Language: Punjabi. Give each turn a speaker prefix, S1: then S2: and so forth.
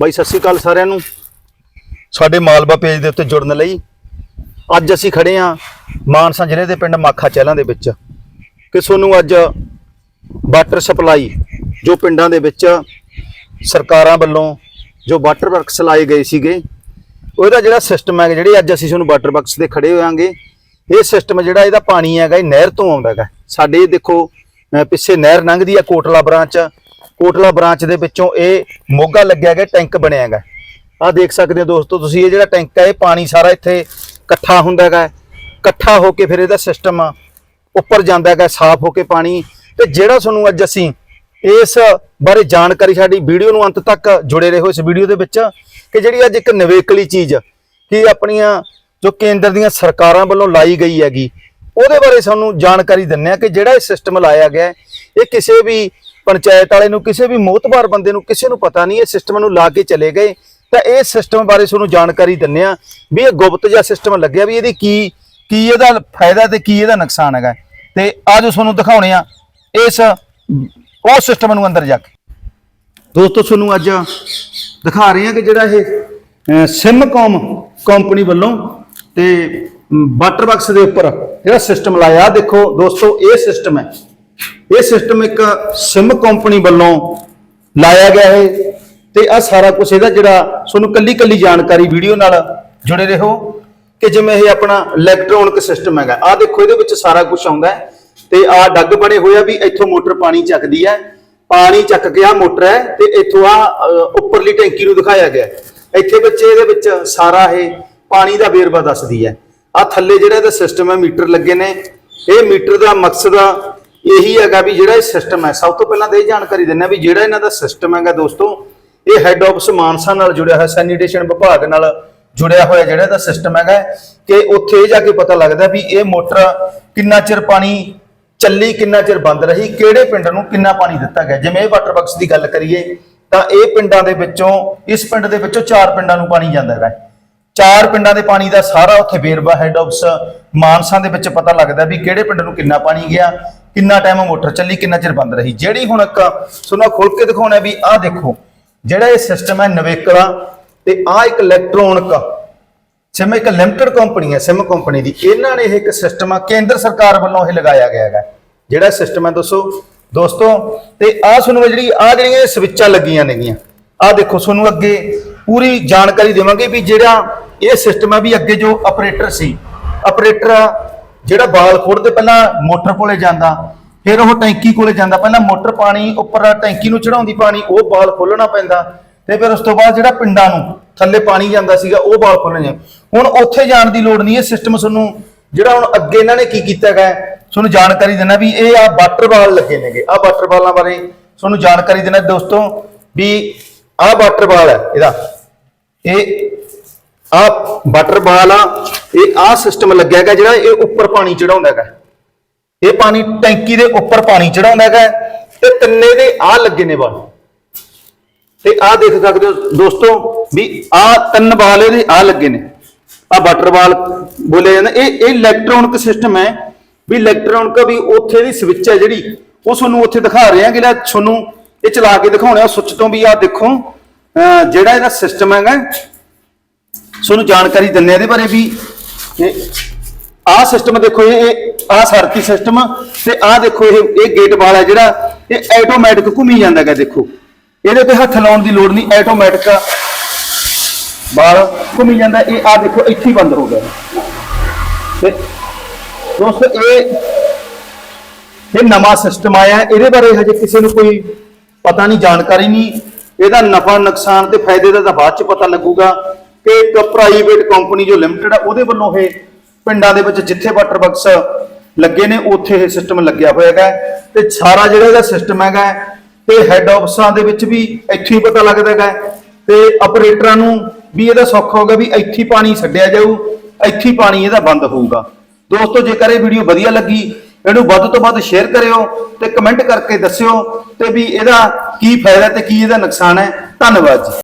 S1: ਬਾਈ ਸਤਿ ਸ਼੍ਰੀ ਅਕਾਲ ਸਾਰਿਆਂ ਨੂੰ। ਸਾਡੇ ਮਾਲਵਾ ਪੇਜ ਦੇ ਉੱਤੇ ਜੁੜਨ ਲਈ ਅੱਜ ਅਸੀਂ ਖੜੇ ਆ ਮਾਨਸਾ ਜ਼ਿਲ੍ਹੇ ਦੇ ਪਿੰਡ ਮਾਖਾ ਚਹਿਲਾਂ ਦੇ ਵਿੱਚ ਕਿ ਤੁਹਾਨੂੰ ਅੱਜ ਵਾਟਰ ਸਪਲਾਈ ਜੋ ਪਿੰਡਾਂ ਦੇ ਵਿੱਚ ਸਰਕਾਰਾਂ ਵੱਲੋਂ ਜੋ ਵਾਟਰ ਵਰਕਸ ਲਾਏ ਗਏ ਸੀਗੇ ਉਹਦਾ ਜਿਹੜਾ ਸਿਸਟਮ ਹੈ ਜਿਹੜੇ ਅੱਜ ਅਸੀਂ ਤੁਹਾਨੂੰ ਵਾਟਰ ਵਰਕਸ ਦੇ ਖੜੇ ਹੋਵਾਂਗੇ ਇਹ ਸਿਸਟਮ ਜਿਹੜਾ ਇਹਦਾ ਪਾਣੀ ਹੈਗਾ ਇਹ ਨਹਿਰ ਤੋਂ ਆਉਂਦਾ ਹੈਗਾ। ਸਾਡੇ ਦੇਖੋ ਪਿੱਛੇ ਨਹਿਰ ਲੰਘਦੀ ਹੈ ਕੋਟਲਾ ਬ੍ਰਾਂਚ ਕੋਟਲਾ ਬ੍ਰਾਂਚ ਦੇ ਵਿੱਚੋਂ ਇਹ ਮੋਗਾ ਲੱਗਿਆ ਗਿਆ, ਟੈਂਕ ਬਣਿਆ ਹੈਗਾ। ਆਹ ਦੇਖ ਸਕਦੇ ਹੋ ਦੋਸਤੋ ਤੁਸੀਂ, ਇਹ ਜਿਹੜਾ ਟੈਂਕ ਹੈ, ਇਹ ਪਾਣੀ ਸਾਰਾ ਇੱਥੇ ਇਕੱਠਾ ਹੁੰਦਾ ਹੈਗਾ। ਇਕੱਠਾ ਹੋ ਕੇ ਫਿਰ ਇਹਦਾ ਸਿਸਟਮ ਉੱਪਰ ਜਾਂਦਾ ਹੈਗਾ, ਸਾਫ਼ ਹੋ ਕੇ ਪਾਣੀ। ਤੇ ਜਿਹੜਾ ਤੁਹਾਨੂੰ ਅੱਜ ਅਸੀਂ ਇਸ ਬਾਰੇ ਜਾਣਕਾਰੀ, ਸਾਡੀ ਵੀਡੀਓ ਨੂੰ ਅੰਤ ਤੱਕ ਜੁੜੇ ਰਹੋ ਇਸ ਵੀਡੀਓ ਦੇ ਵਿੱਚ, ਕਿ ਜਿਹੜੀ ਅੱਜ ਇੱਕ ਨਵੇਕਲੀ ਚੀਜ਼, ਕਿ ਆਪਣੀਆਂ ਜੋ ਕੇਂਦਰ ਦੀਆਂ ਸਰਕਾਰਾਂ ਵੱਲੋਂ ਲਾਈ ਗਈ ਹੈਗੀ, ਉਹਦੇ ਬਾਰੇ ਸਾਨੂੰ ਜਾਣਕਾਰੀ ਦਿੰਨੇ ਆ ਕਿ ਜਿਹੜਾ ਇਹ ਸਿਸਟਮ ਲਾਇਆ ਗਿਆ, ਇਹ ਕਿਸੇ ਵੀ ਪੰਚਾਇਤ ਵਾਲੇ ਨੂੰ, ਕਿਸੇ ਵੀ ਮੋਤਬਾਰ ਬੰਦੇ ਨੂੰ, ਕਿਸੇ ਨੂੰ ਪਤਾ ਨਹੀਂ, ਇਹ ਸਿਸਟਮ ਨੂੰ ਲਾ ਕੇ ਚਲੇ ਗਏ। ਤਾਂ ਇਹ ਸਿਸਟਮ ਬਾਰੇ ਤੁਹਾਨੂੰ ਜਾਣਕਾਰੀ ਦਿੰਨੇ ਆ ਵੀ ਇਹ ਗੁਪਤ ਜਿਹਾ ਸਿਸਟਮ ਲੱਗਿਆ ਵੀ ਇਹਦੀ ਕੀ ਕੀ ਇਹਦਾ ਫਾਇਦਾ ਤੇ ਕੀ ਇਹਦਾ ਨੁਕਸਾਨ ਹੈਗਾ। ਤੇ ਆਜੋ ਤੁਹਾਨੂੰ ਦਿਖਾਉਣੇ ਆ ਇਸ ਉਹ ਸਿਸਟਮ ਨੂੰ ਅੰਦਰ ਜਾ ਕੇ। ਦੋਸਤੋ, ਤੁਹਾਨੂੰ ਅੱਜ ਦਿਖਾ ਰਹੇ ਹਾਂ ਕਿ ਜਿਹੜਾ ਇਹ ਸਿਮਕੌਮ ਕੰਪਨੀ ਵੱਲੋਂ ਤੇ ਵਾਟਰ ਬਾਕਸ ਦੇ ਉੱਪਰ ਜਿਹੜਾ ਸਿਸਟਮ ਲਾਇਆ, ਦੇਖੋ ਦੋਸਤੋ, ਇਹ ਸਿਸਟਮ ਹੈ। ਇਹ ਸਿਸਟਮ ਇੱਕ ਸਿਮ ਕੰਪਨੀ ਵੱਲੋਂ ਲਾਇਆ ਗਿਆ ਹੈ ਤੇ ਆ ਸਾਰਾ ਕੁਝ ਇਹਦਾ ਜਿਹੜਾ ਤੁਹਾਨੂੰ ਕੱਲੀ ਕੱਲੀ ਜਾਣਕਾਰੀ ਵੀਡੀਓ ਨਾਲ ਜੁੜੇ ਰਹੋ ਕਿ ਜਿਵੇਂ ਇਹ ਆਪਣਾ ਇਲੈਕਟ੍ਰੋਨਿਕ ਸਿਸਟਮ ਹੈਗਾ। ਆ ਦੇਖੋ, ਇਹਦੇ ਵਿੱਚ ਸਾਰਾ ਕੁਝ ਆਉਂਦਾ ਹੈ ਤੇ ਆ ਡੱਗ ਬਣੇ ਹੋਏ ਆ ਵੀ ਇੱਥੋਂ ਮੋਟਰ ਪਾਣੀ ਚੱਕਦੀ ਹੈ। ਪਾਣੀ ਚੱਕ ਕੇ ਆ ਮੋਟਰ ਹੈ ਤੇ ਇੱਥੋਂ ਆ ਉੱਪਰਲੀ ਟੈਂਕੀ ਨੂੰ ਦਿਖਾਇਆ ਗਿਆ ਇੱਥੇ ਬੱਚੇ ਇਹਦੇ ਵਿੱਚ ਸਾਰਾ ਇਹ ਪਾਣੀ ਦਾ ਵੇਰਵਾ ਦੱਸਦੀ ਹੈ। ਆ ਥੱਲੇ ਜਿਹੜਾ ਇਹਦਾ ਸਿਸਟਮ ਹੈ, ਮੀਟਰ ਲੱਗੇ ਨੇ। ਇਹ ਮੀਟਰ ਦਾ ਮਕਸਦ ਇਹੀ ਹੈਗਾ ਵੀ ਜਿਹੜਾ ਇਹ ਸਿਸਟਮ ਹੈ, ਸਭ ਤੋਂ ਪਹਿਲਾਂ ਤਾਂ ਇਹ ਜਾਣਕਾਰੀ ਦਿੰਨਾ ਵੀ ਜਿਹੜਾ ਇਹਨਾਂ ਦਾ ਸਿਸਟਮ ਹੈਗਾ ਦੋਸਤੋ, ਇਹ ਹੈੱਡ ਆਫਿਸ ਮਾਨਸਾ ਨਾਲ ਜੁੜਿਆ ਹੋਇਆ ਸੈਨੀਟੇਸ਼ਨ ਵਿਭਾਗ ਨਾਲ ਜੁੜਿਆ ਹੋਇਆ ਜਿਹੜਾ ਇਹਦਾ ਸਿਸਟਮ ਹੈਗਾ ਕਿ ਉੱਥੇ ਇਹ ਜਾ ਕੇ ਪਤਾ ਲੱਗਦਾ ਵੀ ਇਹ ਮੋਟਰ ਕਿੰਨਾ ਚਿਰ ਪਾਣੀ ਚੱਲੀ, ਕਿੰਨਾ ਚਿਰ ਬੰਦ ਰਹੀ, ਕਿਹੜੇ ਪਿੰਡ ਨੂੰ ਕਿੰਨਾ ਪਾਣੀ ਦਿੱਤਾ ਗਿਆ। ਜਿਵੇਂ ਇਹ ਵਾਟਰ ਬਾਕਸ ਦੀ ਗੱਲ ਕਰੀਏ, ਤਾਂ ਇਹ ਪਿੰਡਾਂ ਦੇ ਵਿੱਚੋਂ, ਇਸ ਪਿੰਡ ਦੇ ਵਿੱਚੋਂ ਚਾਰ ਪਿੰਡਾਂ ਨੂੰ ਪਾਣੀ ਜਾਂਦਾ ਹੈਗਾ ਚਾਰ ਪਿੰਡਾਂ ਦੇ ਪਾਣੀ ਦਾ ਸਾਰਾ ਉੱਥੇ ਵੇਰਵਾ ਹੈੱਡ ਆਫਿਸ ਮਾਨਸਾ ਦੇ ਵਿੱਚ ਪਤਾ ਲੱਗਦਾ ਵੀ ਕਿਹੜੇ ਪਿੰਡ ਨੂੰ ਕਿੰਨਾ ਪਾਣੀ ਗਿਆ ਕਿੰਨਾ ਟਾਈਮ ਮੋਟਰ ਚੱਲੀ, ਕਿੰਨਾ ਚਿਰ ਬੰਦ ਰਹੀ। ਜਿਹੜੀ ਹੁਣ ਇੱਕ ਸੁਣਾ ਖੋਲ ਕੇ ਦਿਖਾਉਣਾ ਵੀ ਆਹ ਦੇਖੋ, ਜਿਹੜਾ ਇਹ ਸਿਸਟਮ ਹੈ ਨਵੇਕਲਾ, ਤੇ ਆਹ ਇੱਕ ਇਲੈਕਟ੍ਰੋਨਿਕ ਸਿਮ ਇੱਕ ਲਿਮਟਿਡ ਕੰਪਨੀ ਹੈ ਸਿਮ ਕੰਪਨੀ ਦੀ। ਇਹਨਾਂ ਨੇ ਇਹ ਇੱਕ ਸਿਸਟਮ ਆ, ਕੇਂਦਰ ਸਰਕਾਰ ਵੱਲੋਂ ਇਹ ਲਗਾਇਆ ਗਿਆ ਹੈਗਾ। ਜਿਹੜਾ ਸਿਸਟਮ ਹੈ ਦੋਸਤੋ ਦੋਸਤੋ, ਤੇ ਆਹ ਤੁਹਾਨੂੰ ਜਿਹੜੀ, ਆਹ ਜਿਹੜੀਆਂ ਇਹ ਸਵਿੱਚਾਂ ਲੱਗੀਆਂ ਨੇਗੀਆਂ, ਆਹ ਦੇਖੋ ਤੁਹਾਨੂੰ ਅੱਗੇ ਪੂਰੀ ਜਾਣਕਾਰੀ ਦੇਵਾਂਗੇ ਵੀ ਜਿਹੜਾ ਇਹ ਸਿਸਟਮ ਹੈ ਵੀ ਅੱਗੇ ਜੋ ਆਪਰੇਟਰ ਸੀ ਆਪਰੇਟਰ ਜਿਹੜਾ ਬਾਲ ਖੋੜਦੇ ਪਹਿਲਾਂ ਮੋਟਰ ਕੋਲੇ ਜਾਂਦਾ, ਫਿਰ ਉਹ ਟੈਂਕੀ ਕੋਲੇ ਜਾਂਦਾ, ਪਹਿਲਾਂ ਮੋਟਰ ਪਾਣੀ ਉੱਪਰ ਟੈਂਕੀ ਨੂੰ ਚੜਾਉਂਦੀ ਪਾਣੀ, ਉਹ ਬਾਲ ਖੋਲਣਾ ਪੈਂਦਾ, ਤੇ ਫਿਰ ਉਸ ਤੋਂ ਬਾਅਦ ਜਿਹੜਾ ਪਿੰਡਾਂ ਨੂੰ ਥੱਲੇ ਪਾਣੀ ਜਾਂਦਾ ਸੀਗਾ, ਉਹ ਬਾਲ ਖੋਲਣੇ ਜਾਂਦਾ ਹੁਣ ਉੱਥੇ ਜਾਣ ਦੀ ਲੋੜ ਨਹੀਂ ਇਹ ਸਿਸਟਮ ਤੁਹਾਨੂੰ ਜਿਹੜਾ ਹੁਣ ਅੱਗੇ ਇਹਨਾਂ ਨੇ ਕੀ ਕੀਤਾ ਹੈਗਾ ਤੁਹਾਨੂੰ ਜਾਣਕਾਰੀ ਦੇਣਾ ਵੀ ਇਹ ਆ ਵਾਟਰ ਬਾਲ ਲੱਗੇ ਨੇਗੇ। ਆ ਵਾਟਰ ਬਾਲਾਂ ਬਾਰੇ ਤੁਹਾਨੂੰ ਜਾਣਕਾਰੀ ਦੇਣਾ ਦੋਸਤੋ ਵੀ ਆ ਵਾਟਰ ਬਾਲ ਹੈ, ਇਹਦਾ। ਇਹ ਆ ਵਾਟਰ ਬਾਲ ਆ, ਇਹ ਆ ਸਿਸਟਮ ਲੱਗਿਆ ਹੈਗਾ ਜਿਹੜਾ ਇਹ ਉੱਪਰ ਪਾਣੀ ਚੜਾਉਂਦਾ ਹੈਗਾ। ਇਹ ਪਾਣੀ ਟੈਂਕੀ ਦੇ ਉੱਪਰ ਪਾਣੀ ਚੜਾਉਂਦਾ ਹੈਗਾ ਤੇ ਤਿੰਨੇ ਦੇ ਆ ਲੱਗੇ ਨੇ ਬਾਲ। ਤੇ ਆ ਦੇਖ ਸਕਦੇ ਹੋ ਦੋਸਤੋ ਵੀ ਆ ਤਿੰਨ ਬਾਲ ਇਹਦੇ ਆ ਲੱਗੇ ਨੇ। ਆ ਵਾਟਰ ਬਾਲ ਬੋਲਿਆ ਜਾਂਦਾ। ਇਹ ਇਹ ਇਲੈਕਟ੍ਰੋਨਿਕ ਸਿਸਟਮ ਹੈ ਵੀ ਇਲੈਕਟ੍ਰੋਨਿਕ ਵੀ ਉੱਥੇ ਦੀ ਸਵਿੱਚ ਹੈ ਜਿਹੜੀ, ਉਹ ਤੁਹਾਨੂੰ ਉੱਥੇ ਦਿਖਾ ਰਹੇ ਆ ਕਿ ਲੈ ਤੁਹਾਨੂੰ ਇਹ ਚਲਾ ਕੇ ਦਿਖਾਉਣਾ ਸੁੱਚ ਤੋਂ ਵੀ ਆ ਦੇਖੋ। ਅਹ ਜਿਹੜਾ ਇਹਦਾ ਸਿਸਟਮ ਹੈਗਾ ਤੁਹਾਨੂੰ ਜਾਣਕਾਰੀ ਦਿੰਨੇ ਇਹਦੇ ਬਾਰੇ ਵੀ। ਇਹ ਆਹ ਸਿਸਟਮ ਦੇਖੋ ਇਹ ਆਹ ਸਰਤੀ ਸਿਸਟਮ ਤੇ ਆਹ ਦੇਖੋ ਇਹ ਇਹ ਗੇਟ ਵਾਲਾ ਜਿਹੜਾ, ਇਹ ਆਟੋਮੈਟਿਕ ਘੁੰਮੀ ਜਾਂਦਾ ਹੈਗਾ ਦੇਖੋ। ਇਹਦੇ ਤੇ ਹੱਥ ਲਾਉਣ ਦੀ ਲੋੜ ਨਹੀਂ ਆਟੋਮੈਟਿਕ ਬਾਲ ਘੁੰਮੀ ਜਾਂਦਾ, ਇਹ ਆਹ ਦੇਖੋ, ਇੱਥੇ ਬੰਦ ਹੋ ਗਿਆ। ਤੇ ਦੋਸਤੋ, ਇਹ ਇਹ ਨਵਾਂ ਸਿਸਟਮ ਆਇਆ ਇਹਦੇ ਬਾਰੇ ਹਜੇ ਕਿਸੇ ਨੂੰ ਕੋਈ ਪਤਾ ਨਹੀਂ, ਜਾਣਕਾਰੀ ਨਹੀਂ। ਇਹਦਾ ਨਫਾ ਨੁਕਸਾਨ ਤੇ ਫਾਇਦੇ ਦਾ ਤਾਂ ਬਾਅਦ ਚ ਪਤਾ ਲੱਗੂਗਾ। ਕਿ ਇੱਕ ਪ੍ਰਾਈਵੇਟ ਕੰਪਨੀ ਜੋ ਲਿਮਟਿਡ ਆ, ਉਹਦੇ ਵੱਲੋਂ ਇਹ ਪਿੰਡਾਂ ਦੇ ਵਿੱਚ ਜਿੱਥੇ ਵਾਟਰ ਬਕਸ ਲੱਗੇ ਨੇ, ਉੱਥੇ ਇਹ ਸਿਸਟਮ ਲੱਗਿਆ ਹੋਇਆ ਹੈਗਾ। ਤੇ ਸਾਰਾ ਜਿਹੜਾ ਇਹਦਾ ਸਿਸਟਮ ਹੈਗਾ, ਤੇ ਹੈੱਡ ਆਫਿਸਾਂ ਦੇ ਵਿੱਚ ਵੀ ਇੱਥੇ ਹੀ ਪਤਾ ਲੱਗਦਾ ਹੈਗਾ। ਤੇ ਆਪਰੇਟਰਾਂ ਨੂੰ ਵੀ ਇਹਦਾ ਸੌਖਾ ਹੋਗਾ ਵੀ ਇੱਥੇ ਪਾਣੀ ਛੱਡਿਆ ਜਾਊ, ਇੱਥੇ ਹੀ ਪਾਣੀ ਇਹਦਾ ਬੰਦ ਹੋਊਗਾ। ਦੋਸਤੋ, ਜੇਕਰ ਇਹ ਵੀਡੀਓ ਵਧੀਆ ਲੱਗੀ, ਇਹਨੂੰ ਵੱਧ ਤੋਂ ਵੱਧ ਸ਼ੇਅਰ ਕਰਿਓ ਤੇ ਕਮੈਂਟ ਕਰਕੇ ਦੱਸਿਓ ਤੇ ਵੀ ਇਹਦਾ ਕੀ ਫਾਇਦਾ ਤੇ ਕੀ ਇਹਦਾ ਨੁਕਸਾਨ ਹੈ। ਧੰਨਵਾਦ ਜੀ।